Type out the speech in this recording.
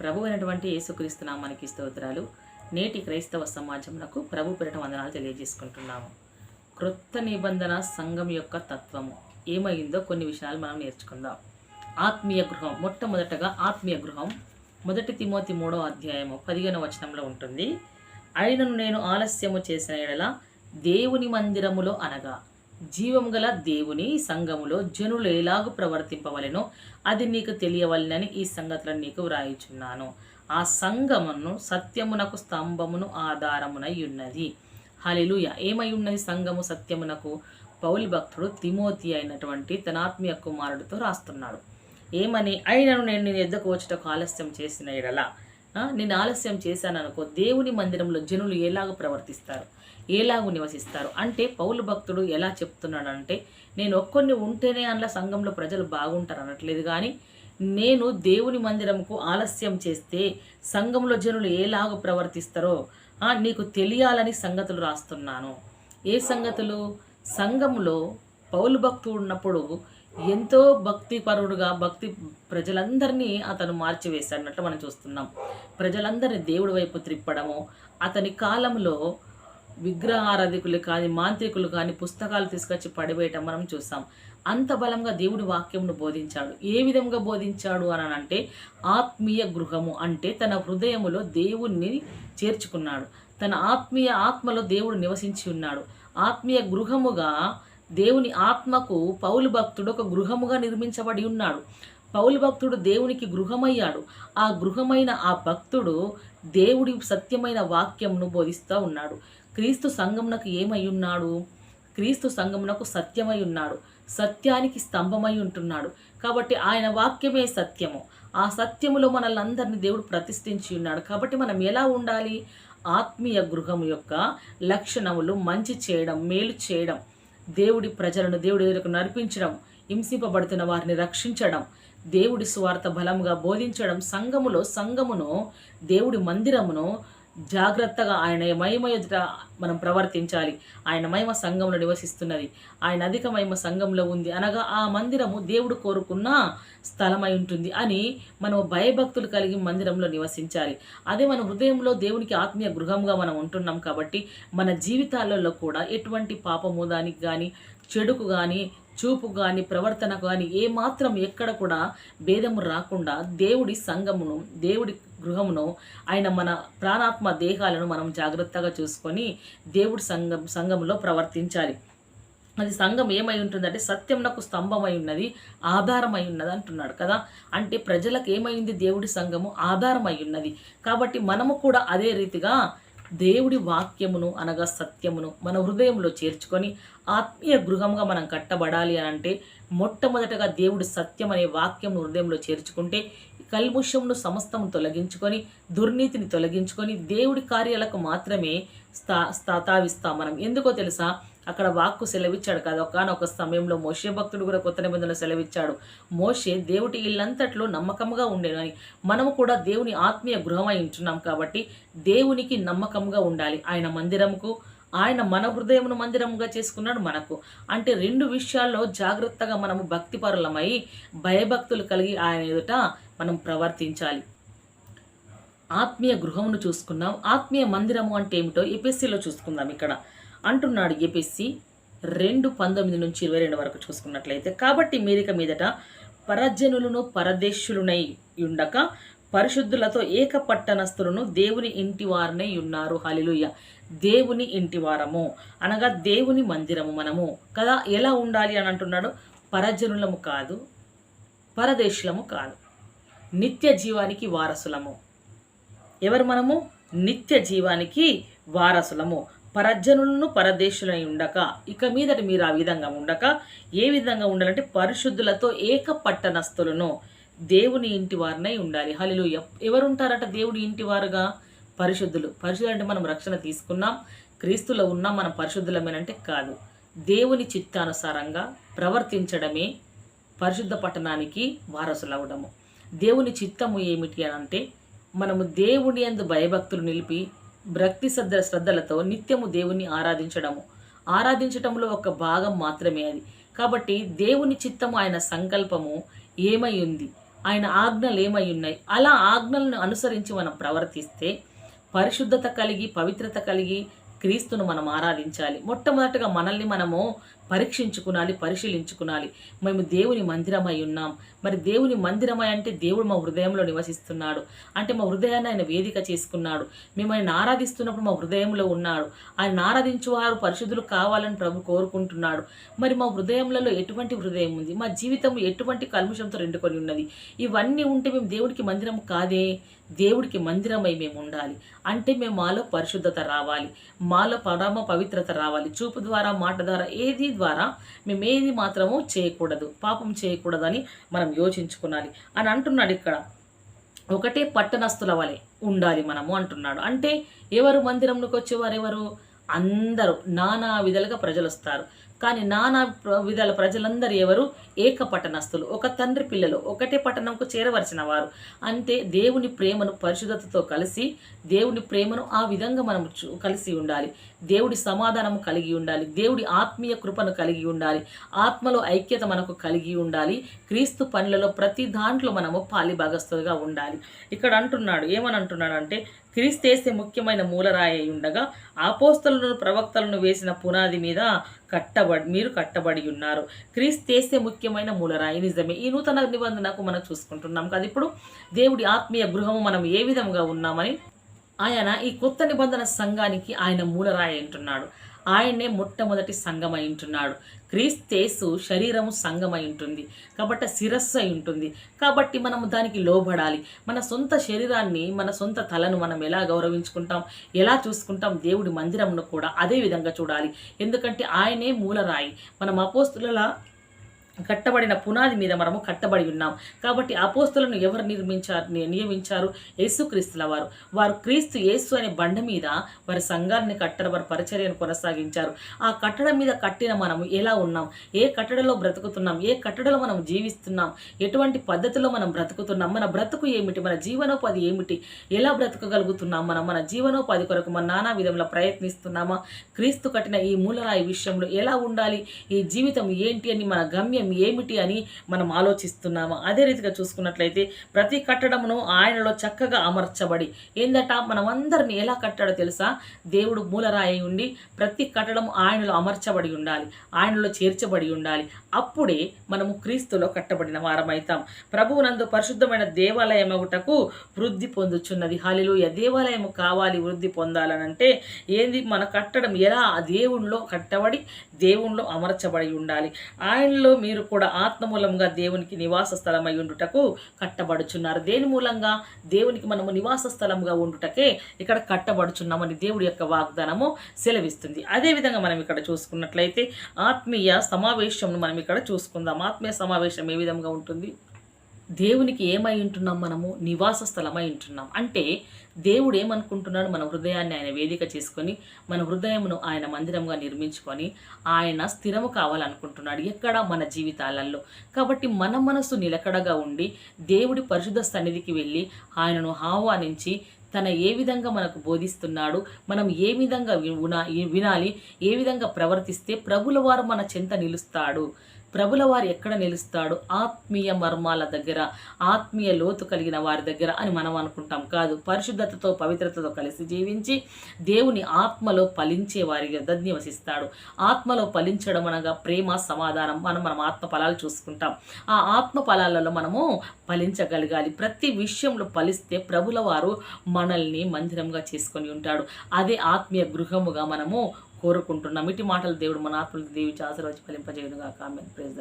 ప్రభు అయినటువంటి యేసుక్రీస్తు నామానికి స్తోత్రాలు. నేటి క్రైస్తవ సమాజంలో ప్రభు పేరిట వందనాలు తెలియజేసుకుంటున్నాము. క్రొత్త నిబంధన సంఘం యొక్క తత్వము. ఏమైందో కొన్ని విషయాలు మనం నేర్చుకుందాం. ఆత్మీయ గృహం. మొట్టమొదటగా ఆత్మీయ గృహం. మొదటి తిమోతి మూడో అధ్యాయము పదిహేను వచనంలో ఉంటుంది. అయినను నేను ఆలస్యము చేసిన ఎడల దేవుని మందిరములో అనగా జీవము గల దేవుని సంఘములో జనులు ఎలాగూ ప్రవర్తింపవలెనో అది నీకు తెలియవలెనని ఈ సంగతులను నీకు వ్రాయిచున్నాను. ఆ సంఘమును సత్యమునకు స్తంభమును ఆధారమునై ఉన్నది. హలిలుయ ఏమై ఉన్నది సంఘము సత్యమునకు? పౌలి భక్తుడు తిమోతి అయినటువంటి తన ఆత్మీయ కుమారుడితో రాస్తున్నాడు. ఏమని? అయినను నేను నేను ఎద్దకు వచ్చటకు ఆలస్యం చేసిన ఎడల? నేను ఆలస్యం చేశాను అనుకో దేవుని మందిరంలో జనులు ఎలాగ ప్రవర్తిస్తారు? ఏలాగు నివసిస్తారు? అంటే పౌలు భక్తుడు ఎలా చెప్తున్నాడంటే నేను ఒక్కొన్ని ఉంటేనే అందులో సంఘంలో ప్రజలు బాగుంటారు అనట్లేదు కానీ నేను దేవుని మందిరంకు ఆలస్యం చేస్తే సంఘంలో జనులు ఏలాగు ప్రవర్తిస్తారో నీకు తెలియాలని సంగతులు రాస్తున్నాను. ఏ సంగతులు? సంఘంలో పౌలు భక్తుడు ఉన్నప్పుడు ఎంతో భక్తిపరుడుగా భక్తి ప్రజలందరినీ అతను మార్చివేశాడన్నట్లు మనం చూస్తున్నాం. ప్రజలందరినీ దేవుడి వైపు త్రిప్పడము అతని కాలంలో విగ్రహారాధికులు కానీ మాంత్రికులు కానీ పుస్తకాలు తీసుకొచ్చి పడివేయటం మనం చూస్తాం. అంత బలంగా దేవుడి వాక్యంను బోధించాడు. ఏ విధంగా బోధించాడు అని అంటే ఆత్మీయ గృహము అంటే తన హృదయములో దేవుణ్ణి చేర్చుకున్నాడు. తన ఆత్మీయ ఆత్మలో దేవుడు నివసించి ఉన్నాడు. ఆత్మీయ గృహముగా దేవుని ఆత్మకు పౌలు భక్తుడు ఒక గృహముగా నిర్మించబడి ఉన్నాడు. పౌలు భక్తుడు దేవునికి గృహమయ్యాడు. ఆ గృహమైన ఆ భక్తుడు దేవుడి సత్యమైన వాక్యంను బోధిస్తూ ఉన్నాడు. క్రీస్తు సంఘమునకు ఏమై ఉన్నాడు? క్రీస్తు సంఘమునకు సత్యమై ఉన్నాడు. సత్యానికి స్తంభమై ఉంటున్నాడు. కాబట్టి ఆయన వాక్యమే సత్యము. ఆ సత్యములో మనల్ని అందరినీ దేవుడు ప్రతిష్ఠించి ఉన్నాడు. కాబట్టి మనం ఎలా ఉండాలి? ఆత్మీయ గృహం యొక్క లక్షణములు మంచి చేయడం మేలు చేయడం దేవుడి ప్రజలను దేవుడి ఎదురుకు నడిపించడం హింసింపబడుతున్న వారిని రక్షించడం దేవుడి స్వార్థ బలంగా బోధించడం సంఘములో సంఘమును దేవుడి మందిరమును జాగ్రత్తగా ఆయన మహిమ ఎదుట మనం ప్రవర్తించాలి. ఆయన మహిమ సంఘంలో నివసిస్తున్నది. ఆయన అధిక మహిమ సంఘంలో ఉంది. అనగా ఆ మందిరము దేవుడు కోరుకున్న స్థలమై ఉంటుంది అని మనం భయభక్తులు కలిగి మందిరంలో నివసించాలి. అదే మన హృదయంలో దేవునికి ఆత్మీయ గృహంగా మనం ఉంటున్నాం కాబట్టి మన జీవితాలలో కూడా ఎటువంటి పాపము దానికి కానీ చెడుకు కానీ చూపు కానీ ప్రవర్తన కానీ ఏమాత్రం ఎక్కడ కూడా భేదము రాకుండా దేవుడి సంఘమును దేవుడి గృహమును ఆయన మన ప్రాణాత్మ దేహాలను మనం జాగ్రత్తగా చూసుకొని దేవుడి సంఘం సంఘంలో ప్రవర్తించాలి. అది సంఘం ఏమై ఉంటుందంటే సత్యంనకు స్తంభమై ఉన్నది ఆధారమై ఉన్నది అంటున్నాడు కదా. అంటే ప్రజలకు ఏమైంది? దేవుడి సంఘము ఆధారమై ఉన్నది. కాబట్టి మనము కూడా అదే రీతిగా దేవుడి వాక్యమును అనగా సత్యమును మన హృదయంలో చేర్చుకొని ఆత్మీయ గృహంగా మనం కట్టబడాలి అని అంటే మొట్టమొదటగా దేవుడి సత్యం అనే వాక్యంను హృదయంలో చేర్చుకుంటే కల్ముషమును సమస్తము తొలగించుకొని దుర్నీతిని తొలగించుకొని దేవుడి కార్యాలకు మాత్రమే స్థా స్థాతావిస్తాం మనం. ఎందుకో తెలుసా? అక్కడ వాక్కు సెలవిచ్చాడు కదా. ఒకనొక సమయంలో మోషే భక్తుడు కూడా కొత్త నిబంధనలు సెలవిచ్చాడు. మోషే దేవుడి ఇల్లంతట్లో నమ్మకంగా ఉండేను అని. మనము కూడా దేవుని ఆత్మీయ గృహమై ఉంటున్నాం కాబట్టి దేవునికి నమ్మకంగా ఉండాలి. ఆయన మందిరముకు ఆయన మన హృదయమును మందిరముగా చేసుకున్నాడు మనకు. అంటే రెండు విషయాల్లో జాగ్రత్తగా మనము భక్తిపరులమై భయభక్తులు కలిగి ఆయన ఎదుట మనం ప్రవర్తించాలి. ఆత్మీయ గృహమును చూసుకున్నాం ఆత్మీయ మందిరము అంటే ఏమిటో ఎపిఎస్సిలో చూసుకుందాం ఇక్కడ. అంటున్నాడు ఎపిఎస్సి రెండు పంతొమ్మిది నుంచి ఇరవై రెండు వరకు చూసుకున్నట్లయితే. కాబట్టి మీరిక మీదట పరజనులను పరదేశులునై ఉండక పరిశుద్ధులతో ఏక పట్టణస్థులను దేవుని ఇంటి వారనై ఉన్నారు. హలిలుయ దేవుని ఇంటి వారము. అనగా దేవుని మందిరము మనము. కదా ఎలా ఉండాలి అని అంటున్నాడు? పరజనులము కాదు పరదేశులము కాదు. నిత్య జీవానికి వారసులము. ఎవరు మనము? నిత్య జీవానికి వారసులము. పరజనులను పరదేశులై ఉండక. ఇక మీదట మీరు ఆ విధంగా ఉండక. ఏ విధంగా ఉండాలంటే పరిశుద్ధులతో ఏక పట్టణస్థులను దేవుని ఇంటి వారినై ఉండాలి. హలిలు ఎవరుంటారట దేవుడి ఇంటి వారుగా? పరిశుద్ధులు. పరిశుద్ధులు అంటే మనం రక్షణ తీసుకున్నాం. క్రీస్తులో ఉన్నాం. మనం పరిశుద్ధులమేనంటే కాదు. దేవుని చిత్తానుసారంగా ప్రవర్తించడమే పరిశుద్ధ పట్టణానికి వారసులవడము దేవుని చిత్తము ఏమిటి అని అంటే మనము దేవుని అందు భయభక్తులు నిలిపి భక్తి శ్రద్ధ శ్రద్ధలతో నిత్యము దేవుణ్ణి ఆరాధించడము. ఆరాధించటంలో ఒక భాగం మాత్రమే అది. కాబట్టి దేవుని చిత్తము ఆయన సంకల్పము ఏమై ఉంది? ఆయన ఆజ్ఞలు ఏమై ఉన్నాయి? అలా ఆజ్ఞలను అనుసరించి మనం ప్రవర్తిస్తే పరిశుద్ధత కలిగి పవిత్రత కలిగి క్రీస్తును మనం ఆరాధించాలి. మొట్టమొదటగా మనల్ని మనము పరీక్షించుకునాలి పరిశీలించుకునాలి. మేము దేవుని మందిరమై ఉన్నాం. మరి దేవుని మందిరమై అంటే దేవుడు మా హృదయంలో నివసిస్తున్నాడు. అంటే మా హృదయాన్ని ఆయన వేదిక చేసుకున్నాడు. మేము ఆయన ఆరాధిస్తున్నప్పుడు మా హృదయంలో ఉన్నాడు. ఆయన ఆరాధించువారు పరిశుద్ధులు కావాలని ప్రభు కోరుకుంటున్నాడు. మరి మా హృదయంలో ఎటువంటి హృదయం ఉంది? మా జీవితం ఎటువంటి కల్ముషంతో రెండుకొని ఉన్నది? ఇవన్నీ ఉంటే మేము దేవుడికి మందిరం కాదే? దేవుడికి మందిరమై మేము ఉండాలి. అంటే మేము మాలో పరిశుద్ధత రావాలి. మాలో పరమ పవిత్రత రావాలి. చూపు ద్వారా మాట ద్వారా ఏది ద్వారా మేము ఏది మాత్రము చేయకూడదు పాపం చేయకూడదని మనం యోచించుకోవాలి అని అంటున్నాడు ఇక్కడ. ఒకటే పట్టణస్తుల వలె ఉండాలి మనము అంటున్నాడు. అంటే ఎవరు మందిరంలోకి వచ్చేవారు ఎవరు? అందరూ నానా విధాలుగా ప్రజలు వస్తారు. కానీ నానా విధాల ప్రజలందరూ ఎవరు? ఏక పట్టణస్థులు. ఒక తండ్రి పిల్లలు. ఒకటే పట్టణంకు చేరవలసిన వారు. అంటే దేవుని ప్రేమను పరిశుద్ధతతో కలిసి దేవుని ప్రేమను ఆ విధంగా మనం చూ- కలిసి ఉండాలి. దేవుడి సమాధానం కలిగి ఉండాలి. దేవుడి ఆత్మీయ కృపను కలిగి ఉండాలి. ఆత్మలో ఐక్యత మనకు కలిగి ఉండాలి. క్రీస్తు పనులలో ప్రతి దాంట్లో మనము పాలిభాగస్తులుగా ఉండాలి. ఇక్కడ అంటున్నాడు. ఏమని అంటున్నాడు అంటే క్రీస్తేసే ముఖ్యమైన మూలరాయి అయి ఉండగా ఆపోస్తలను ప్రవక్తలను వేసిన పునాది మీద కట్టబడి మీరు కట్టబడి ఉన్నారు. క్రీస్తేసే ముఖ్యమైన మూలరాయి. నిజమే. ఈ నూతన నిబంధనకు మనం చూసుకుంటున్నాం కదా ఇప్పుడు. దేవుడి ఆత్మీయ గృహము మనం ఏ విధంగా ఉన్నామని? ఆయన ఈ కొత్త నిబంధన సంఘానికి ఆయన మూలరాయి అంటున్నాడు. ఆయనే మొట్టమొదటి సంఘం అయి ఉంటున్నాడు. క్రీస్తేసు శరీరము సంఘం అయి ఉంటుంది. కాబట్టి శిరస్సు అయి ఉంటుంది. కాబట్టి మనము దానికి లోబడాలి. మన సొంత శరీరాన్ని మన సొంత తలను మనం ఎలా గౌరవించుకుంటాం ఎలా చూసుకుంటాం దేవుడి మందిరంను కూడా అదే విధంగా చూడాలి. ఎందుకంటే ఆయనే మూలరాయి. మనం అపోస్తుల కట్టబడిన పునాది మీద మనము కట్టబడి ఉన్నాం. కాబట్టి అపోస్తులను ఎవరు నిర్మించారు? నియమించారు? యేసుక్రీస్తుల వారు. వారు క్రీస్తు యేసు అనే బండ మీద వారి సంఘాన్ని కట్టడం వారి పరిచర్యను కొనసాగించారు. ఆ కట్టడం మీద కట్టిన మనము ఎలా ఉన్నాం? ఏ కట్టడలో బ్రతుకుతున్నాం? ఏ కట్టడలో మనం జీవిస్తున్నాం? ఎటువంటి పద్ధతిలో మనం బ్రతుకుతున్నాం? మన బ్రతుకు ఏమిటి? మన జీవనోపాధి ఏమిటి? ఎలా బ్రతకగలుగుతున్నాం మనం? మన జీవనోపాధి కొరకు మన నానా విధంలో ప్రయత్నిస్తున్నామా? క్రీస్తు కట్టిన ఈ మూలరాయి విషయంలో ఎలా ఉండాలి? ఈ జీవితం ఏంటి అని మన గమ్యం ఏమిటి అని మనం ఆలోచిస్తున్నాము? అదే రీతిగా చూసుకున్నట్లయితే ప్రతి కట్టడమును ఆయనలో చక్కగా అమర్చబడి ఏందట? మనం అందరిని ఎలా కట్టాడో తెలుసా? దేవుడు మూలరాయి ఉండి ప్రతి కట్టడం ఆయనలో అమర్చబడి ఉండాలి ఆయనలో చేర్చబడి ఉండాలి. అప్పుడే మనము క్రీస్తులో కట్టబడిన వారమవుతాం ప్రభువునందు పరిశుద్ధమైన దేవాలయం ఒకటకు వృద్ధి పొందుచున్నది. హాలిలుయ దేవాలయం కావాలి వృద్ధి పొందాలనంటే ఏంది? మన కట్టడం ఎలా? ఆ కట్టబడి దేవుణ్ణిలో అమర్చబడి ఉండాలి. ఆయనలో మీరు కూడా ఆత్మమూలంగా దేవునికి నివాస స్థలమై ఉండుటకు కట్టబడుచున్నారు. దేని మూలంగా? దేవునికి మనము నివాస స్థలంగా ఉండుటకే ఇక్కడ కట్టబడుచున్నామని దేవుడి యొక్క వాగ్దానము సెలవిస్తుంది. అదేవిధంగా మనం ఇక్కడ చూసుకున్నట్లయితే ఆత్మీయ సమావేశంను మనం ఇక్కడ చూసుకుందాం. ఆత్మీయ సమావేశం ఏ విధంగా ఉంటుంది? దేవునికి ఏమై ఉంటున్నాం మనము? నివాస స్థలమై ఉంటున్నాం. అంటే దేవుడు ఏమనుకుంటున్నాడు మన హృదయాన్ని ఆయన వేదిక చేసుకొని మన హృదయమును ఆయన మందిరంగా నిర్మించుకొని ఆయన స్థిరము కావాలనుకుంటున్నాడు ఎక్కడ మన జీవితాలలో కాబట్టి మన మనసు నిలకడగా ఉండి దేవుడి పరిశుద్ధ సన్నిధికి వెళ్ళి ఆయనను ఆహ్వానించి తన ఏ విధంగా మనకు బోధిస్తున్నాడు మనం ఏ విధంగా వినా వినాలి ఏ విధంగా ప్రవర్తిస్తే ప్రభుల వారు మన చెంత నిలుస్తాడు. ప్రభుల వారు ఎక్కడ నిలుస్తాడు ఆత్మీయ మర్మాల దగ్గర ఆత్మీయ లోతు కలిగిన వారి దగ్గర అని మనం అనుకుంటాం కాదు. పరిశుద్ధతతో పవిత్రతతో కలిసి జీవించి దేవుని ఆత్మలో ఫలించే వారి యొద్ద నివసిస్తాడు ఆత్మలో ఫలించడం అనగా ప్రేమ సమాధానం మనం మనం ఆత్మ ఫలాలు చూసుకుంటాం. ఆ ఆత్మ ఫలాలలో మనము ఫలించగలగాలి. ప్రతి విషయంలో ఫలిస్తే ప్రభుల వారు మనల్ని మందిరంగా చేసుకొని ఉంటాడు. అదే ఆత్మీయ గృహముగా మనము కోరుకుంటున్నాం. ఇటు మాటలు దేవుడు మన ఆత్మలు దేవి ఆశీర్వచి ఫలింపజేయనుగా కామెంట్ ప్రేజ్